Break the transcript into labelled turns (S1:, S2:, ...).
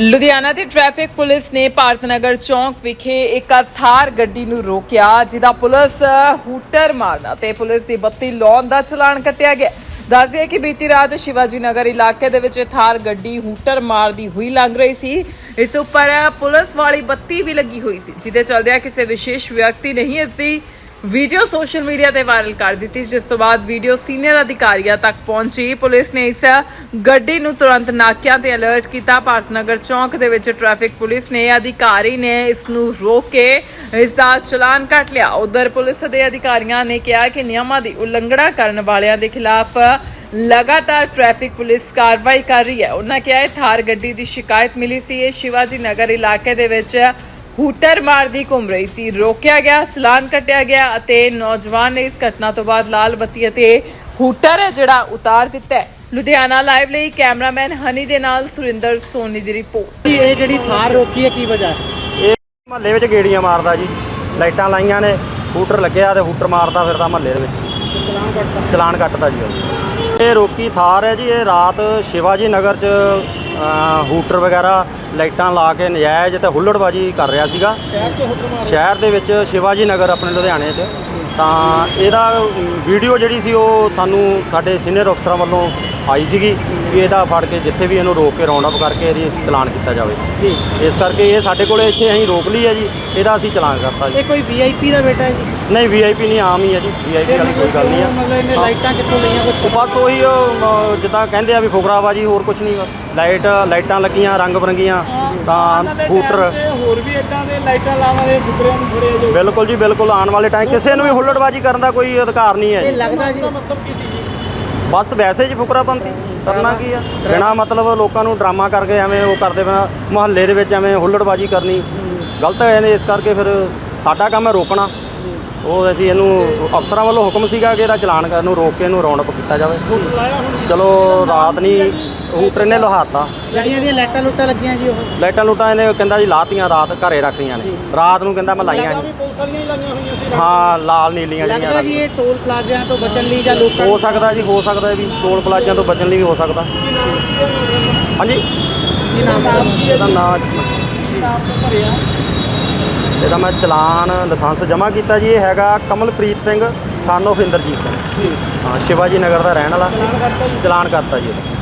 S1: ਲੁਧਿਆਣਾ ਦੀ traffic police ਨੇ ਭਾਰਤ ਨਗਰ ਚੌਂਕ ਵਿਖੇ ਇੱਕ ਥਾਰ ਗੱਡੀ ਨੂੰ ਰੋਕਿਆ, ਜਿਹਦਾ ਪੁਲਿਸ ਹੂਟਰ ਮਾਰਨਾ ਤੇ ਪੁਲਿਸ ਦੀ ਬੱਤੀ ਲਾਉਣ ਦਾ ਚਲਾਨ ਕੱਟਿਆ ਗਿਆ। ਦੱਸਦੇ ਕਿ ਬੀਤੀ ਰਾਤ ਸ਼ਿਵਾਜੀ ਨਗਰ ਇਲਾਕੇ ਦੇ ਵਿੱਚ ਇਹ ਥਾਰ ਗੱਡੀ ਹੂਟਰ ਮਾਰਦੀ ਹੋਈ ਲੰਘ ਰਹੀ ਸੀ। ਇਸ ਉੱਪਰ ਪੁਲਿਸ ਵਾਲੀ ਬੱਤੀ ਵੀ ਲੱਗੀ ਹੋਈ ਸੀ, ਜਿਹਦੇ ਚਲਦਿਆਂ ਕਿਸੇ ਵਿਸ਼ੇਸ਼ ਵਿਅਕਤੀ ਨਹੀਂ ਹੀ ਇਸ ਦੀ ਵੀਡੀਓ ਸੋਸ਼ਲ ਮੀਡੀਆ ਤੇ ਵਾਇਰਲ ਕਰ ਦਿੱਤੀ ਜਿਸ ਤੋਂ ਬਾਅਦ ਵੀਡੀਓ ਸੀਨੀਅਰ ਅਧਿਕਾਰੀਆਂ ਤੱਕ ਪਹੁੰਚੀ। ਪੁਲਿਸ ਨੇ ਇਸ ਗੱਡੀ ਨੂੰ ਤੁਰੰਤ ਨਾਕਿਆਂ ਤੇ ਅਲਰਟ ਕੀਤਾ। ਭਾਰਤ ਨਗਰ ਚੌਂਕ ਦੇ ਵਿੱਚ ਟ੍ਰੈਫਿਕ ਪੁਲਿਸ ਨੇ ਅਧਿਕਾਰੀ ਨੇ ਇਸ ਨੂੰ ਰੋਕ ਕੇ ਇਸ ਦਾ ਚਲਾਨ ਕੱਟ ਲਿਆ। ਉਧਰ ਪੁਲਿਸ ਦੇ ਅਧਿਕਾਰੀਆਂ ਨੇ ਕਿਹਾ ਕਿ ਨਿਯਮਾਂ ਦੀ ਉਲੰਘਣਾ ਕਰਨ ਵਾਲਿਆਂ ਦੇ ਖਿਲਾਫ ਲਗਾਤਾਰ ਟ੍ਰੈਫਿਕ ਪੁਲਿਸ ਕਾਰਵਾਈ ਕਰ ਰਹੀ ਹੈ। ਉਹਨਾਂ ਕਿਹਾ, ਇਹ ਥਾਰ ਗੱਡੀ ਦੀ ਸ਼ਿਕਾਇਤ ਮਿਲੀ ਸੀ। ਇਹ ਸ਼ਿਵਾਜੀ ਨਗਰ ਇਲਾਕੇ ਦੇ ਵਿੱਚ ਹੂਟਰ ਮਾਰਦੀ ਘੁੰਮ ਰਹੀ ਸੀ। ਰੋਕਿਆ ਗਿਆ ਚਲਾਨ ਕੱਟਿਆ ਗਿਆ ਅਤੇ ਨੌਜਵਾਨ ਨੇ ਇਸ ਘਟਨਾ ਤੋਂ ਬਾਅਦ ਲਾਲ ਬੱਤੀ ਅਤੇ ਹੂਟਰ ਹੈ ਜਿਹੜਾ ਉਤਾਰ ਦਿੱਤਾ ਹੈ। ਲੁਧਿਆਣਾ ਲਾਈਵ ਲਈ ਕੈਮਰਾਮੈਨ ਹਨੀ ਦੇ ਨਾਲ ਸੁਰਿੰਦਰ ਸੋਨੀ ਦੀ ਰਿਪੋਰਟ।
S2: ਇਹ ਜਿਹੜੀ ਥਾਰ ਰੋਕੀ ਹੈ ਕੀ ਵਜ੍ਹਾ ਹੈ?
S3: ਇਹ ਮਹੱਲੇ ਵਿੱਚ ਗੇੜੀਆਂ ਮਾਰਦਾ ਜੀ। ਲਾਈਟਾਂ ਲਾਈਆਂ ਨੇ ਹੂਟਰ ਲੱਗਿਆ ਤੇ ਹੂਟਰ ਮਾਰਦਾ ਫਿਰਦਾ ਮਹੱਲੇ ਦੇ ਵਿੱਚ।
S2: ਚਲਾਨ ਕੱਟਤਾ
S3: ਚਲਾਨ ਕੱਟਦਾ ਜੀ। ਇਹ ਰੋਕੀ ਥਾਰ ਹੈ ਜੀ ਇਹ ਰਾਤ ਸ਼ਿਵਾਜੀ ਨਗਰ 'ਚ ਹੂਟਰ ਵਗੈਰਾ ਲਾਈਟਾਂ ਲਾ ਕੇ ਨਜਾਇਜ਼ ਤੇ ਹੁੱਲੜਬਾਜੀ ਕਰ ਰਿਹਾ ਸੀਗਾ।
S2: ਸ਼ਹਿਰ ਚ ਆ
S3: ਸ਼ਹਿਰ ਦੇ ਵਿੱਚ ਸ਼ਿਵਾਜੀ ਨਗਰ ਆਪਣੇ ਲੁਧਿਆਣੇ 'ਚ। ਤਾਂ ਇਹਦਾ ਵੀਡੀਓ ਜਿਹੜੀ ਸੀ ਉਹ ਸਾਨੂੰ ਸਾਡੇ ਸੀਨੀਅਰ ਅਫਸਰਾਂ ਵੱਲੋਂ ਆਈ ਸੀਗੀ ਵੀ ਇਹਦਾ ਫੜ ਕੇ ਜਿੱਥੇ ਵੀ ਇਹਨੂੰ ਰੋਕ ਕੇ ਰਾਉਂਡ ਅਪ ਕਰਕੇ ਇਹਦੀ ਚਲਾਨ ਕੀਤਾ ਜਾਵੇ।
S2: ਜੀ।
S3: ਇਸ ਕਰਕੇ ਇਹ ਸਾਡੇ ਕੋਲੇ ਇੱਥੇ ਅਸੀਂ ਰੋਕ ਲਈ ਹੈ ਜੀ ਇਹਦਾ ਅਸੀਂ ਚਲਾਨ ਕਰਤਾ ਜੀ।
S2: ਇਹ ਕੋਈ ਵੀਆਈਪੀ ਦਾ ਬੇਟਾ ਹੈ ਜੀ?
S3: ਨਹੀਂ ਵੀਆਈਪੀ ਨਹੀਂ ਆਮ ਹੀ ਹੈ ਜੀ। ਵੀਆਈਪੀ ਵਾਲੀ ਕੋਈ ਗੱਲ ਨਹੀਂ
S2: ਮਤਲਬ ਇਹਨੇ
S3: ਆ
S2: ਲਾਈਟਾਂ ਕਿੱਥੋਂ ਲਈਆਂ ਕੁਝ
S3: ਬਸ ਉਹੀ ਜਿੱਦਾਂ ਕਹਿੰਦੇ ਆ ਵੀ ਫੁਕਰਾਬਾਜੀ ਹੋਰ ਕੁਝ ਨਹੀਂ ਬਸ। ਲਾਈਟ ਲਾਈਟਾਂ ਲੱਗੀਆਂ ਰੰਗ ਬਰੰਗੀਆਂ ਤਾਂ ਹੂਟਰ।
S4: ਹੋਰ ਵੀ ਇਦਾਂ ਦੇ ਲਾਈਟਾਂ ਲਾਵਾਂ ਦੇ ਫੁਕਰਿਆਂ ਨੂੰ ਫੜਿਆ ਜੋ।
S3: ਬਿਲਕੁਲ ਜੀ ਬਿਲਕੁਲ ਆਉਣ ਵਾਲੇ ਟਾਈਮ ਕਿਸੇ ਨੂੰ ਵੀ ਹੁੱਲੜਬਾਜੀ ਕਰਨ ਦਾ ਕੋਈ ਅਧਿਕਾਰ ਨਹੀਂ ਹੈ
S2: ਇਹ
S3: ਜੀ
S2: ਲੱਗਦਾ ਜੀ। ਮਤਲਬ ਕੀ ਸੀ?
S3: ਬਸ ਵੈਸੇ ਜੀ ਫੁਕਰਾਪੰਤੀ ਕਰਨਾ ਕੀ ਆ? ਬਿਨਾ ਮਤਲਬ ਲੋਕਾਂ ਨੂੰ ਡਰਾਮਾ ਕਰਕੇ ਐਵੇਂ ਉਹ ਕਰਦੇ ਬਿਨਾ ਮੁਹੱਲੇ ਦੇ ਵਿੱਚ ਐਵੇਂ ਹੁੱਲੜਬਾਜੀ ਕਰਨੀ। ਗਲਤ ਹੈ ਨੇ ਇਸ ਕਰਕੇ ਫਿਰ ਸਾਡਾ ਕੰਮ ਹੈ ਰੋਕਣਾ। ਉਹ ਅਸੀਂ ਇਹਨੂੰ ਅਫਸਰਾਂ ਵੱਲੋਂ ਹੁਕਮ ਸੀਗਾ ਕਿ ਇਹਦਾ ਚਲਾਨ ਕਰਨ ਨੂੰ ਰੋਕ ਕੇ ਇਹਨੂੰ ਰੌਣਕ ਕੀਤਾ ਜਾਵੇ। ਚਲੋ ਰਾਤ ਨਹੀਂ ਹੂਟਰ ਨੇ ਲਹਾਤਾ।
S2: ਗੱਡੀਆਂ ਦੀਆਂ ਲਾਈਟਾਂ ਲੁੱਟਾਂ ਲੱਗੀਆਂ ਜੀ ਉਹ?
S3: ਲਾਈਟਾਂ ਲੂਟਾਂ ਇਹਨੇ ਕਹਿੰਦਾ ਜੀ ਲਾਤੀਆਂ ਰਾਤ ਘਰੇ ਰੱਖੀਆਂ ਨੇ। ਰਾਤ ਨੂੰ ਕਹਿੰਦਾ ਮੈਂ ਲਾਈਆਂ
S2: ਲੱਗਦਾ ਵੀ ਪੁਲਿਸ ਵਾਲੀਆਂ ਹੀ ਲਾਈਆਂ ਹੋਈਆਂ ਸੀ
S3: ਹਾਂ ਲਾਲ ਨੀਲੀਆਂ
S2: ਲੱਗਦਾ ਜੀ
S3: ਜਿਹੜੀਆਂ
S2: ਇਹ ਟੋਲ ਪਲਾਜ਼ਿਆਂ ਤੋਂ ਬਚਣ ਲਈ ਜਾਂ ਲੋਕਾਂ
S3: ਹੋ ਸਕਦਾ ਜੀ ਹੋ ਸਕਦਾ ਵੀ ਟੋਲ ਪਲਾਜ਼ਿਆਂ ਤੋਂ ਬਚਣ ਲਈ ਵੀ ਹੋ ਸਕਦਾ। ਹਾਂਜੀ?
S2: ਕੀ ਨਾਮ
S3: ਇਹਦਾ ਨਾਂ ਇਹਦਾ ਮੈਂ ਚਲਾਨ ਲਾਇਸੈਂਸ ਜਮ੍ਹਾਂ ਕੀਤਾ ਜੀ। ਇਹ ਹੈਗਾ ਕਮਲਪ੍ਰੀਤ ਸਿੰਘ ਸਨ of ਇੰਦਰਜੀਤ ਸਿੰਘ। ਹਾਂ ਸ਼ਿਵਾਜੀ ਨਗਰ ਦਾ ਰਹਿਣ ਵਾਲਾ। ਚਲਾਨ ਕਰਤਾ ਜੀ ਇਹਦਾ।